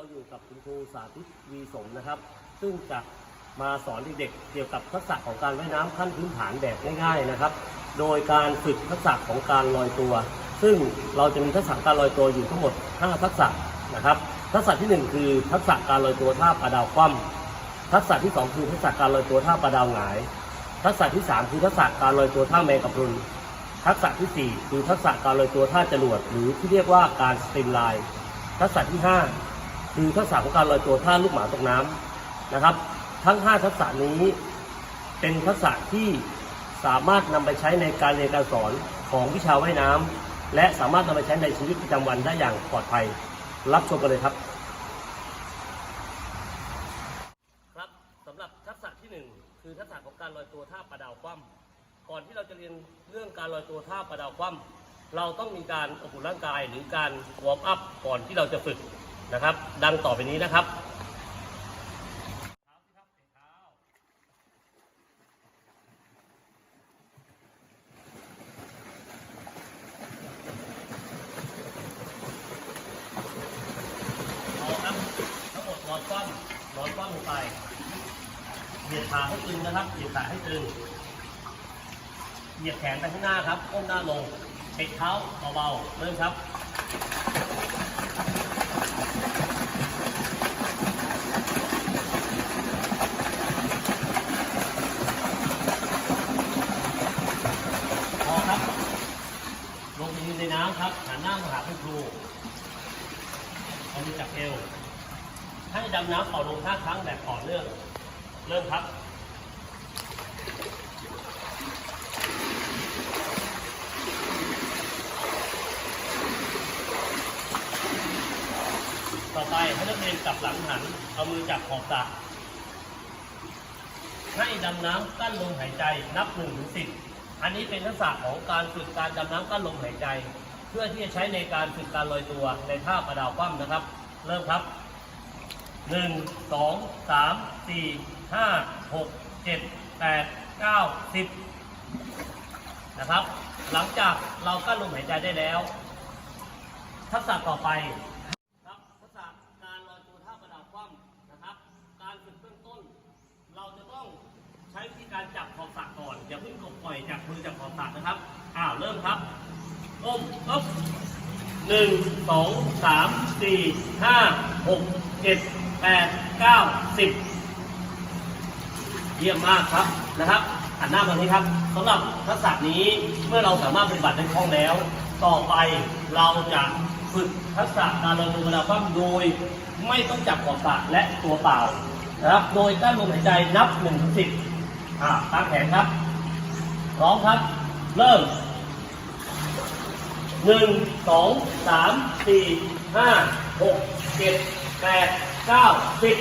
เราอยู่กับคุณครูสาธิตวีสมนะครับ ซึ่งจะมาสอนเด็กๆเกี่ยวกับทักษะของการว่ายน้ำขั้นพื้นฐานแบบง่ายๆนะครับ โดยการฝึกทักษะของการลอยตัว ซึ่งเราจะมีทักษะการลอยตัวอยู่ทั้งหมด 5 ทักษะนะครับ ทักษะทีหนึ่1 คือทักษะการลอยตัวท่าปลาดาวคว่ำทักษะที่ 2 คือทักษะการลอยตัวท่าปลาดาวหงาย ทักษะที่ 3 คือทักษะการลอยตัวท่าแมงกะพรุนทักษะทีสี่4 คือทักษะการลอยตัวท่าจรวดหรือที่เรียกว่าการสตรีมไลน์ทักษะที่ 5 คือทักษะของการลอยตัวท่าลูกหมาตกน้ำนะครับ ทั้ง 5 ทักษะนี้เป็นทักษะที่สามารถนำไปใช้ในการเรียนการสอนของวิชาว่ายน้ำและสามารถนำไปใช้ในชีวิตประจำวันได้อย่างปลอดภัย รับชมกันเลยครับ ครับสำหรับทักษะที่หนึ่งคือทักษะของการลอยตัวท่าปลาดาวคว่ำก่อนที่เราจะเรียนเรื่องการลอยตัวท่าปลาดาวคว่ำเราต้องมีการอบอุ่นร่างกายหรือการวอร์มอัพก่อนที่เราจะฝึก นะครับ ดังต่อไปนี้นะครับทั้งหมดนอนคว่ำนอนคว่ำลงไปเหยียดขาให้ตึงนะครับเหยียดขาให้ตึงเหยียดแขนไปข้างหน้าครับก้มหน้าลงเช็คเท้าเบาๆเริ่มครับ พอครับ ลงไปยืนในน้ำครับ หันหน้ามาหาคุณครู เอา มือจับเอว ให้ดำน้ำเป่าลมห้าครั้งแบบต่อเนื่อง เริ่มครับต่อไปให้นักเรียนกลับหลังหัน เอามือจับขอบสระให้ดำน้ำกั้นลมหายใจนับ1นถึงสิบอันนี้เป็นทักษะของการฝึกการดำน้ำกั้นลมหายใจ เพื่อที่จะใช้ในการฝึกการลอยตัวในท่าประดาวคว่ำนะครับ เริ่มครับหนึ่งสองสามสี่ห้าหกเจ็ดแปดเก้าสิบนะครับ หลังจากเรากั้นลมหายใจได้แล้ว ทักษะต่อไปครับทักษะการลอยตัวท่าประดาวคว่ำนะครับ การฝึกเบื้องต้น เราจะต้องใช้วิธีการจับขอบสระก่อน อย่าเพิ่งกดปล่อยจากมือจากขอบสระนะครับอ้าวเริ่มครับก้มปึ๊บ หนึ่งสองสามสี่ห้าหกเจ็ดแปดเก้าสิบเยี่ยมมากครับนะครับหันหน้ามานี้ครับสำหรับทักษะนี้เมื่อเราสามารถปฏิบัติได้คล่องแล้ว ต่อไปเราจะฝึกทักษะการลอยตัวกระดาษคว่ำโดย ไม่ต้องจับขอบสระและตัวเปล่านะครับ โดยกั้นลมหายใจนับหนึ่งถึงสิบอ่าตั้งแขนครับร้อมครับ เริ่ม หนึ่งสองสามสี่ห้าหกเจ็ดแปดเก้าสิบ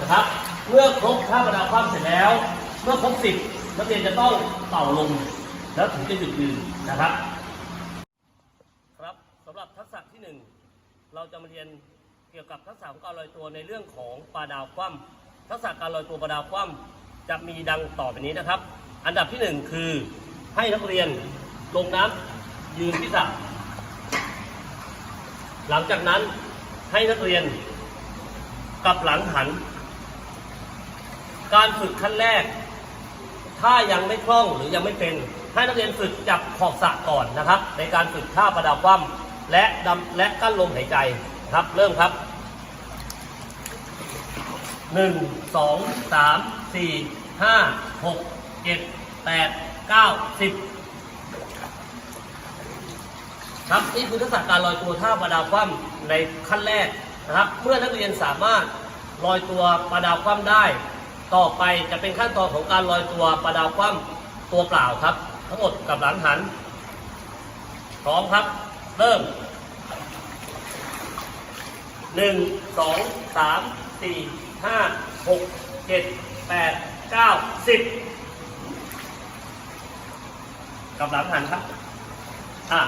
นะครับ เมื่อครบท่าประดาความเสร็จแล้ว เมื่อครบสิบนักเรียนจะต้องเป่าลมแล้วถึงจะหยุดยืนนะครับ ครับสำหรับทักษะที่หนึ่งเราจะมาเรียนเกี่ยวกับทักษะของการลอยตัวในเรื่องของปลาดาวคว่ำทักษะการลอยตัวปลาดาวคว่ำจะมีดังต่อไปนี้นะครับ อันดับที่หนึ่งคือให้นักเรียนลงน้ำ ยืนที่สระหลังจากนั้นให้นักเรียนกลับหลังหัน การฝึกขั้นแรก ถ้ายังไม่คล่องหรือยังไม่เป็น ให้นักเรียนฝึกจับขอบสระก่อนนะครับ ในการฝึกท่าประดับคว่ำและดำและกั้นลมหายใจครับ เริ่มครับหนึ่งสองสามสี่ห้าหกเจ็ดแปดเก้าสิบ ครับนี่คือทักษะการลอยตัวท่าประดาวคว่ำในขั้นแรกนะครับ เมื่อนักเรียนสามารถลอยตัวประดาวคว่ำได้ ต่อไปจะเป็นขั้นตอนของการลอยตัวประดาวคว่ำตัวเปล่าครับ ทั้งหมดกับหลังหัน พร้อมครับ เริ่มหนึ่งสองสามสี่ห้าหกเจ็ดแปดเก้าสิบกับหลังหันครับอะ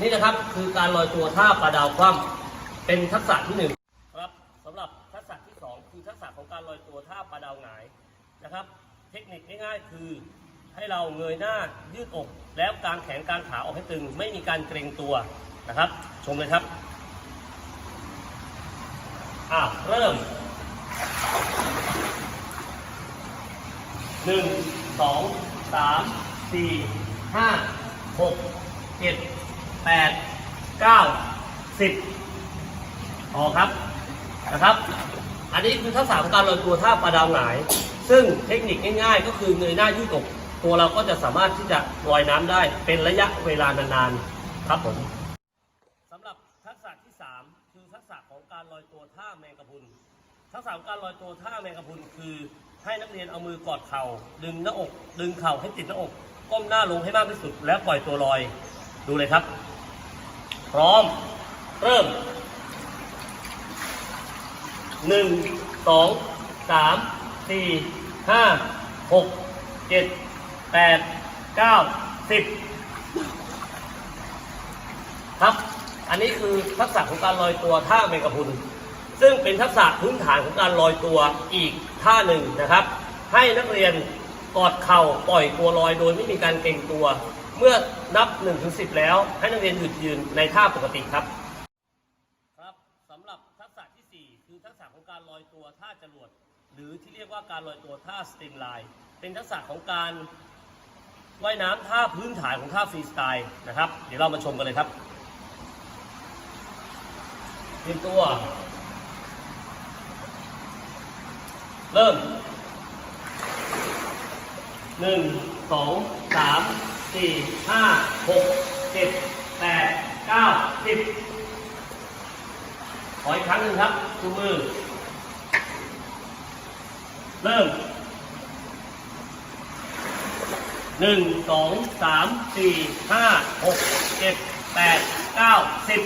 นี่นะครับคือการลอยตัวท่าปลาดาวคว่ำเป็นทักษะที่หนึ่งครับสำหรับทักษะที่สองคือทักษะของการลอยตัวท่าปลาดาวหงายนะครับ เทคนิคง่ายๆคือให้เราเงยหน้ายืดอกแล้วกางแขนกางขาออกให้ตึง ไม่มีการเกรงตัวนะครับ ชมเลยครับอะเริ่มหนึ่งสองสามสี่ห้าหกเจ็ด แปดเก้าสิบพอครับนะครับ อันนี้คือทักษะของการลอยตัวท่าปลาดาวหงาย ซึ่งเทคนิคง่ายๆ ก็คือเงยหน้ายืดอกตัวเราก็จะสามารถที่จะลอยน้ำได้เป็นระยะเวลานานๆครับผมสำหรับทักษะที่ 3 คือทักษะของการลอยตัวท่าแมงกะพุนทักษะของการลอยตัวท่าแมงกะพุนคือ ให้นักเรียนเอามือกอดเข่า ดึงหน้าอก ดึงเข่าให้ติดหน้าอก ก้มหน้าลงให้มากที่สุด แล้วปล่อยตัวลอย ดูเลยครับ พร้อม เริ่มหนึ่งสองสามสี่ห้าหกเจ็ดแปดเก้าสิบครับ อันนี้คือทักษะของการลอยตัวท่าเมกะพุน ซึ่งเป็นทักษะพื้นฐานของการลอยตัวอีกท่าหนึ่งนะครับ ให้นักเรียนกอดเข่าปล่อยตัวลอยโดยไม่มีการเกร็งตัว เมื่อนับ1นถึงสิแล้ว ให้นักเรียนหยุดยืนในท่าปกติครับ ครับสำหรับทักษะที่ 4 คือทักษะของการลอยตัวท่าจรวดหรือที่เรียกว่าการลอยตัวท่าสตรีมไลน์เป็นทักษะของการว่ายน้ำท่าพื้นฐานของท่าฟรีสไตล์นะครับ เดี๋ยวเรามาชมกันเลยครับเตรียมตัว เริ่มหนึ่งสองสาม สี่ห้าหกเจ็ดแปดเก้าสิบขออีกครั้งหนึ่งครับชูมือ เริ่มหนึ่งสองสามสี่ห้าหกเจ็ดแปดเก้าสิบ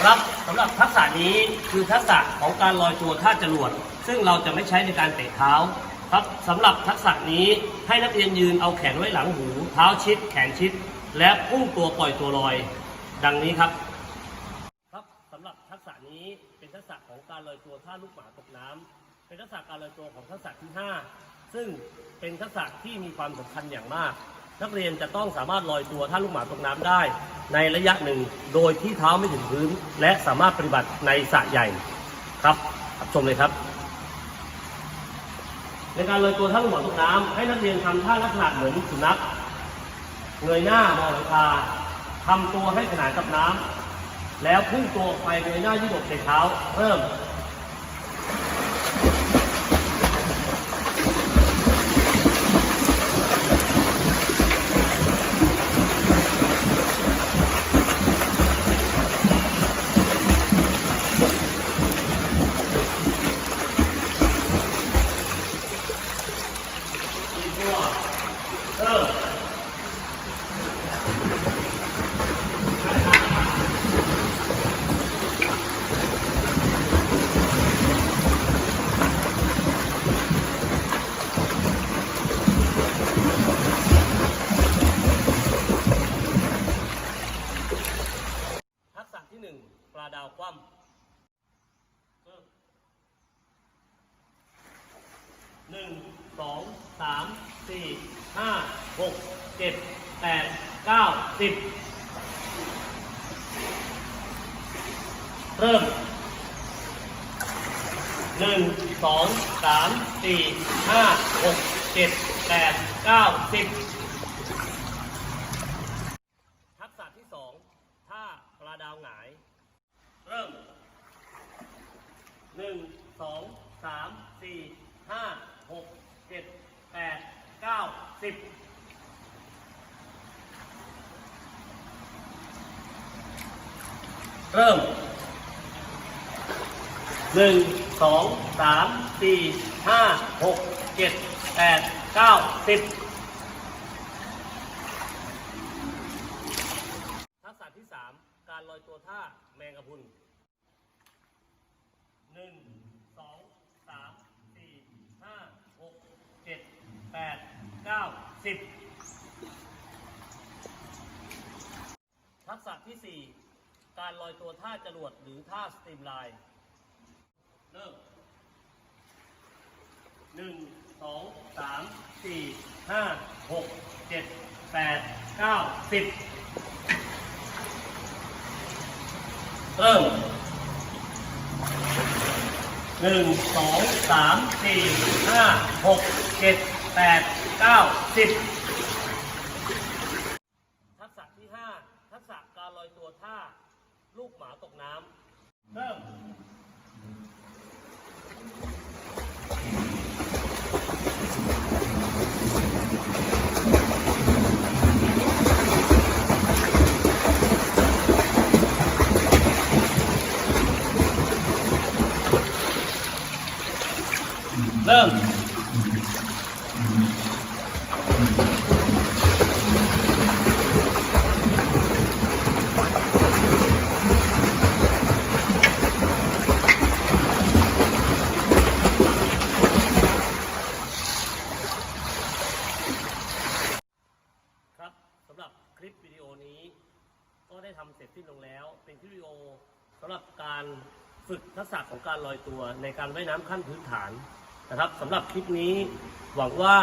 ครับสำหรับทักษะนี้คือทักษะของการลอยตัวท่าจรวด ซึ่งเราจะไม่ใช้ในการเตะเท้า ครับสำหรับทักษะนี้ให้นักเรียนยืนเอาแขนไว้หลังหู เท้าชิด แขนชิด และพุ่งตัวปล่อยตัวลอย ดังนี้ครับ ครับสำหรับทักษะนี้เป็นทักษะของการลอยตัวท่าลูกหมาตกน้ำเป็นทักษะการลอยตัวของทักษะที่ 5 ซึ่งเป็นทักษะที่มีความสำคัญอย่างมาก นักเรียนจะต้องสามารถลอยตัวท่าลูกหมาตกน้ำได้ ในระยะหนึ่งโดยที่เท้าไม่ถึงพื้น และสามารถปฏิบัติในสระใหญ่ครับชมเลยครับ ในการลอยตัวท่าลูกหมาตกน้ำให้นักเรียนทำท่าลักษณะเหมือนสุนัขเงยหน้ามองหลังคาทำตัวให้ขนานกับน้ำแล้วพุ่งตัวไปเงยหน้ายืดอกเตะเท้าเริ่ม อีกตัวเริ่ม ทักษะที่หนึ่งปลาดาวคว่ำเริ่มหนึ่ง สองสามสี่ห้าหกเจ็ดแปดเก้าสิบเริ่มหนึ่งสองสามสี่ห้าหกเจ็ดแปดเก้าสิบทักษะที่สองท่าปลาดาวหงาย เริ่มหนึ่งสองสามสี่ห้าหก เจ็ดแปดเก้าสิบเริ่มหนึ่งสองสามสี่ห้าหกเจ็ดแปดเก้าสิบทักษะที่3การลอยตัวท่าแมงกะพุนหนึ่งสองสามสี่ห้าหกเจ็ด แปดเก้าสิบทักษะที่4การลอยตัวท่าจรวดหรือท่าสตรีมไลน์เริ่มหนึ่งสองสามสี่ห้าหกเจ็ดแปดเก้าสิบเริ่มหนึ่งสองสามสี่ห้าหกเจ็ด แปดเก้าสิบทักษะที่ห้าทักษะการลอยตัวท่า ลูกหมาตกน้ำเริ่มเริ่ม ครับสำหรับคลิปวิดีโอนี้ ก็ ได้ทำเสร็จสิ้นลงแล้ว เป็นคลิปวิดีโอสำหรับการฝึกทักษะของการลอยตัวในการว่ายน้ำขั้นพื้นฐานนะครับสำหรับคลิปนี้หวังว่า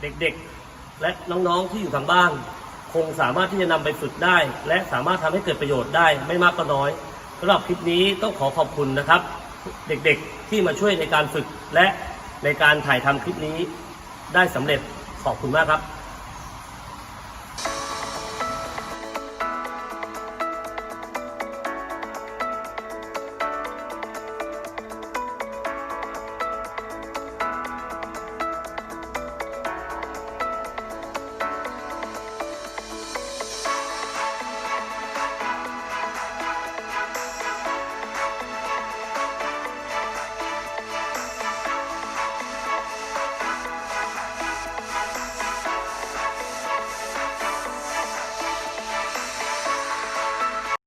เด็กๆ และน้องๆที่อยู่ทางบ้าน คงสามารถที่จะนำไปฝึกได้ และสามารถทำให้เกิดประโยชน์ได้ไม่มากก็น้อยสำหรับคลิปนี้ต้องขอขอบคุณนะครับ เด็กๆที่มาช่วยในการฝึกและในการถ่ายทำคลิปนี้ได้สำเร็จขอบคุณมากครับ